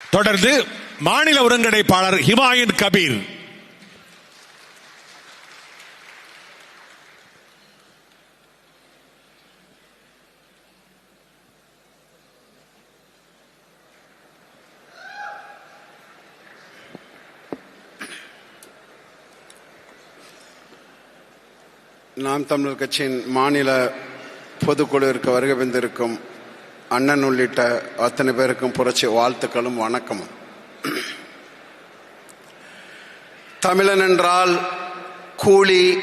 தொடர்ந்து மாநில ஒருங்கிணைப்பாளர் ஹிமாயின் கபீர். நாம் தமிழர் கட்சியின் மாநில பொதுக்குழுவிற்கு வருகை வந்திருக்கும் அண்ணன் உள்ளிட்ட அத்தனை பேருக்கும் புரட்சி வாழ்த்துக்களும் வணக்கமும். தமிழன் என்றால் கூலி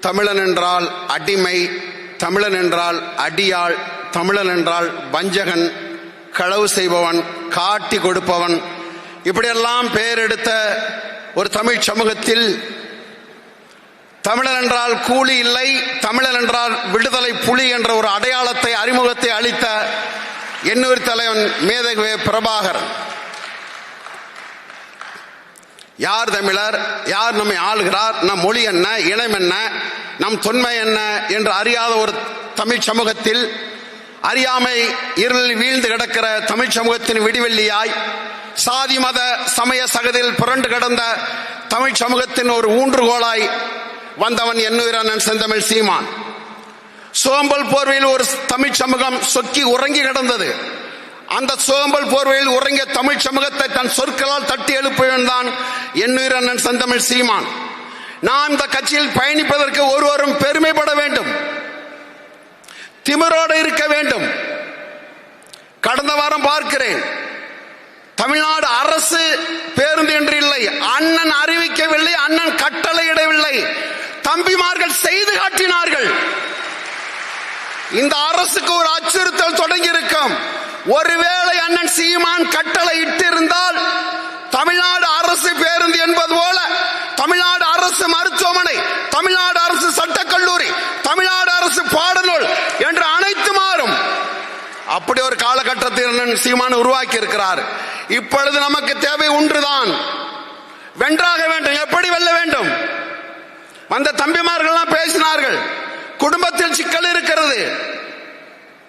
தமிழன் என்றால் அடிமை தமிழன் என்றால் அடியாள் தமிழன் என்றால் வஞ்சகன் களவு செய்பவன் காட்டி கொடுப்பவன். இப்படியெல்லாம் பெயர் எடுத்த ஒரு தமிழ் சமூகத்தில் தமிழன் என்றால் கூலி இல்லை தமிழன் என்றால் விடுதலை புலி என்ற ஒரு அடையாளத்தை அறிமுகத்தை அளித்த எண்ணூர் தலைவன் மேதகுவே பிரபாகரன் யார் தமிழர்? யார் நம்மை ஆளுகிறார்? நம் மொழி என்ன? இனம் என்ன? நம் தொன்மை என்ன? என்று அறியாத ஒரு தமிழ் சமூகத்தில் அறியாமை இருளில் வீழ்ந்து கிடக்கிற தமிழ் சமூகத்தின் விடிவெள்ளியாய் சாதி மத சமய சகதியில் புரண்டு கிடந்த தமிழ் சமூகத்தின் ஒரு ஊன்றுகோலாய் வந்தவன் எண்ணுயிரண்ணன் செந்தமிழ் சீமான். சோம்பல் போர்வையில் ஒரு தமிழ் சமூகம் சொக்கி உறங்கி கிடந்தது. அந்த சோம்பல் போர்வையில் உறங்கிய தமிழ் சமூகத்தை தன் சொற்களால் தட்டி எழுப்புவன் தான் எண்ணுயிரண்ணன் செந்தமிழ் சீமான். நான் இந்த கட்சியில் பயணிப்பதற்கு ஒருவரும் பெருமைப்பட வேண்டும். திமிரோடு இருக்க வேண்டும். கடந்த வாரம் பார்க்கிறேன். தமிழ்நாடு அரசு பேருந்து என்று இல்லை. அண்ணன் அறிவிக்கவில்லை அண்ணன் கட்டளையிடவில்லை. தம்பிமார்கள் செய்து காட்டினார்கள். இந்த அரசுக்கு ஒரு அச்சுறுத்தல் தொடங்கி இருக்கும் ஒருவேளை அண்ணன் சீமான் கட்டளை இட்டிருந்தால் தமிழ்நாடு அரசு பேருந்து என்பது போல தமிழ்நாடு அரசு மருத்துவமனை தமிழ்நாடு அரசு சட்டக்கல்லூரி தமிழ்நாடு அரசு பாடநூல் என்று அனைத்து மாறும். அப்படி ஒரு காலகட்டத்தில் அண்ணன் சீமான் உருவாக்கி இருக்கிறார் இப்பொழுது நமக்கு தேவை ஒன்றுதான். வென்றாக வேண்டும் எப்படி வெல்ல வேண்டும்? வந்த தம்பிமார்கள்லாம் பேசினார்கள். குடும்பத்தில் சிக்கல் இருக்கிறது.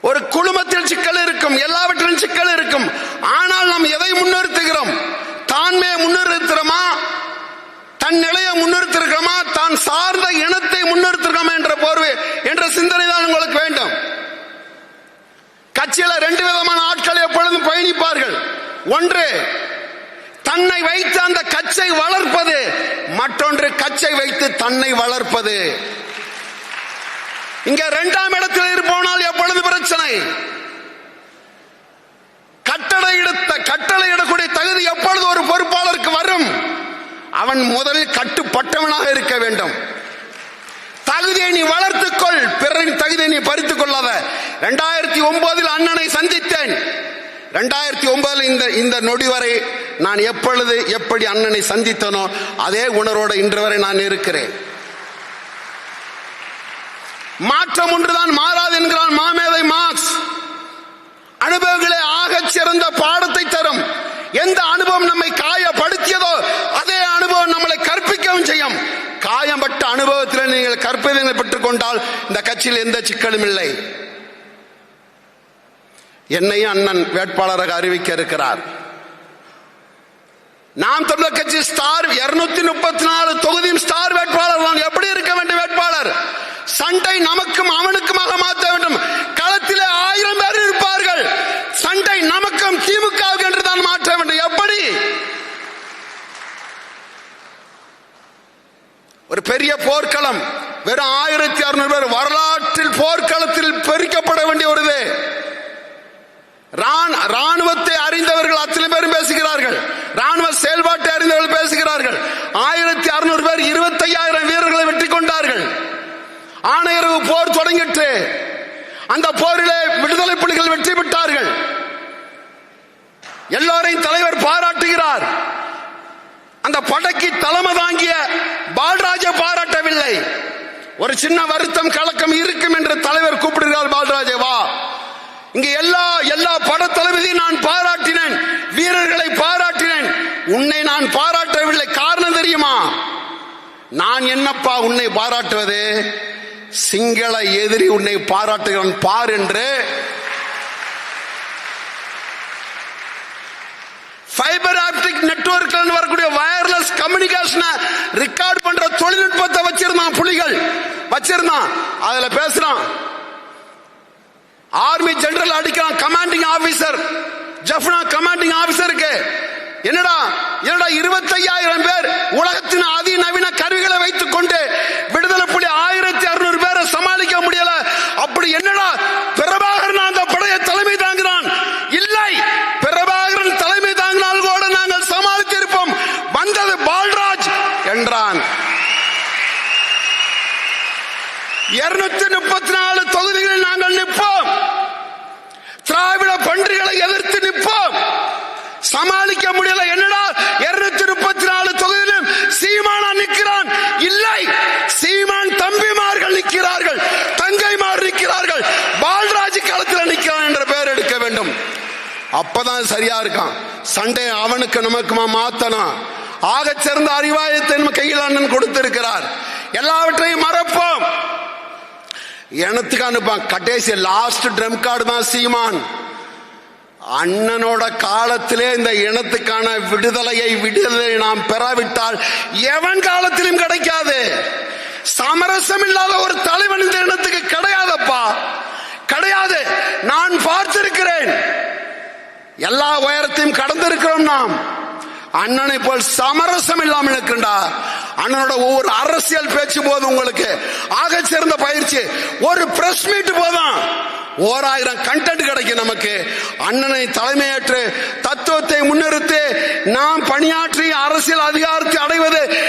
ஒரு குடும்பத்தில் சிக்கல் இருக்கும். எல்லாவற்றிலும் சிக்கல் இருக்கும். ஆனால் நாம் எதை முன்னிறுத்துகிறோம்? தான்மையை முன்னிறுத்துறோமா தன் நிலையை முன்னிறுத்திருக்கிறோமா? தான் சார்ந்த இனத்தை முன்னிறுத்திருக்கோமா என்ற போர்வை என்ற சிந்தனை தான் உங்களுக்கு வேண்டும். கட்சியில ரெண்டு விதமான ஆட்கள் எப்பொழுதும் பயணிப்பார்கள். ஒன்று தன்னை வைத்து அந்த கச்சை வளர்ப்பது. மற்றொன்று கச்சை வைத்து தன்னை வளர்ப்பது. இங்க இரண்டாம் இடத்தில் இருப்போனால் எப்பொழுது பிரச்சனை? கட்டளை எடுத்த கட்டளை இடக்கூடிய தகுதி எப்பொழுது ஒரு பொறுப்பாளருக்கு வரும்? அவன் முதலில் கட்டுப்பட்டவனாக இருக்க வேண்டும். தகுதியை நீ வளர்த்துக்கொள். பிறரின் தகுதியை நீ பறித்துக் கொள்ளாத இரண்டாயிரத்தி ஒன்பதில் அண்ணனை சந்தித்தேன். இரண்டாயிரத்தி ஒன்பதில் இந்த இந்த நொடி வரை நான் எப்பொழுது எப்படி அண்ணனை சந்தித்தனோ அதே உணர்வோடு இன்று வரை நான் இருக்கிறேன். மாற்றம் ஒன்றுதான் மாறாது என்கிறான் மாமேதை மார்க்ஸ். அனுபவங்களே ஆகச் சிறந்த பாடத்தை தரும். எந்த அனுபவம் நம்மை காயப்படுத்தியதோ அதே அனுபவம் நம்மளை கற்பிக்கவும் செய்யும். காயப்பட்ட அனுபவத்தில் நீங்கள் கற்பிதங்களை பெற்றுக் கொண்டால் இந்த கட்சியில் எந்த சிக்கலும் இல்லை. என்னையும் அண்ணன் வேட்பாளராக அறிவிக்க இருக்கிறார். நாம் தமிழர் கட்சி ஸ்டார் இருநூத்தி முப்பத்தி நாலு தொகுதியும் ஸ்டார் வேட்பாளர் தான். எப்படி இருக்க வேண்டும் வேட்பாளர்? சண்டை நமக்கும் அவனுக்குமாக மாற்ற வேண்டும். களத்திலே ஆயிரம் பேர் இருப்பார்கள். சண்டை நமக்கும் திமுகவுக்கு என்று தான் மாற்ற வேண்டும். எப்படி? ஒரு பெரிய போர்க்களம். வெறும் ஆயிரத்தி அறுநூறு பேர். வரலாற்றில் போர்க்களத்தில் பெருக்கப்பட வேண்டிய ஒரு ராணுவத்தை அறிந்தவர்கள் அத்தனை பேரும் பேசுகிறார்கள். ராணுவ செயல்பாட்டை அறிந்தவர்கள் பேசுகிறார்கள். ஆயிரத்தி அறுநூறு பேர் இருபத்தையாயிரம் வீரர்களை வெற்றி கொண்டார்கள். ஆணையரவு போர் தொடங்கிற்று. அந்த போரிலே விடுதலை புலிகள் வெற்றி பெற்றார்கள். எல்லோரையும் தலைவர் பாராட்டுகிறார். அந்த படைக்கு தலைமை தாங்கிய பால்ராஜை பாராட்டவில்லை. ஒரு சின்ன வருத்தம் கலக்கம் இருக்கும் என்று தலைவர் கூப்பிடுகிறார் பால்ராஜே வா. இங்க எல்லா எல்லா பட தளபதியும் நான் பாராட்டினேன். வீரர்களை பாராட்டினேன். உன்னை நான் பாராட்டவில்லை. காரணம் தெரியுமா? நான் என்னப்பா உன்னை பாராட்டுவது? சிங்கள எதிரி உன்னை பாராட்டுகிறான் பார் என்று. ஃபைபர் ஆப்டிக் நெட்வொர்க்ல வரக்கூடிய வயர்லெஸ் கம்யூனிகேஷனை ரெக்கார்ட் பண்ற தொழில்நுட்பத்தை வச்சிருந்தான் புலிகள். வச்சிருந்தான். அதுல பேசுறான் ஆர்மி ஜெனரல் அடிக்கிறான் கமாண்டிங் ஆபீசர் ஜஃப்னா கமாண்டிங் ஆபீசருக்கு என்னடா என்னடா இருபத்தையாயிரம் பேர் உலகத்தின் அதிநவீன கருவிகளை வைத்துக் கொண்டு விடுதலை புலி ஆயிரத்தி அறுநூறு பேரை சமாளிக்க முடியல. அப்படி என்னடா பிரபாகரன் அந்த படையை தலைமை தாங்குகிறான் இல்லை பிரபாகரன் தலைமை தாங்கினால் கூட நாங்கள் சமாளித்திருப்போம் வந்தது பால்ராஜ் என்றான். இருநூத்தி முப்பத்தி நாலு தொகுதிகளில் நாங்கள் நிற்போம். எதிர்த்து நிற்போம். சமாளிக்க முடியல. என்னடா? இருநூத்தி முப்பத்தி நாலு தொகுதியிலும் சீமானா நிற்கிறான். இல்லை. சீமான் தம்பிமார்கள் நிற்கிறார்கள். தங்கைமார் நிற்கிறார்கள். பால்ராஜ் களத்தில் நிற்கிறான் என்ற பெயர் எடுக்க வேண்டும். அப்பதான் சரியா இருக்கான். சண்டை அவனுக்கு நமக்குமா மாத்தணும் ஆக சிறந்த அறிவாயத்தை நம்ம கையில் அண்ணன் கொடுத்திருக்கிறார். எல்லாவற்றையும் மறப்போம். எனத்துக்கு அனுப்பான் கடைசி லாஸ்ட் ட்ரம் கார்டு தான் சீமான். அண்ணனோட காலத்திலே இந்த இனத்துக்கான விடுதலையை விடுதலை நாம் பெறாவிட்டால் எவன் காலத்திலும் கிடைக்காது. சமரசம் இல்லாத ஒரு தலைவன் இந்த இனத்துக்கு கிடையாதப்பா. கிடையாது. நான் பார்த்திருக்கிறேன். எல்லா உயரத்தையும் கடந்திருக்கிறோம் நாம். அண்ணனை போல் சமரசம் இல்லாமல் இருக்கின்றா அண்ணனோட ஒவ்வொரு அரசியல் பேச்சு போது உங்களுக்கு ஆக சிறந்த பயிற்சி. ஒரு பிரஸ் மீட் போதும். ஓராயிரம் கண்டென்ட் கிடைக்கும் நமக்கு. அண்ணனை தலைமையேற்று தத்துவத்தை முன்னிறுத்தி நாம் பணியாற்றி அரசியல் அதிகாரத்தை அடைவது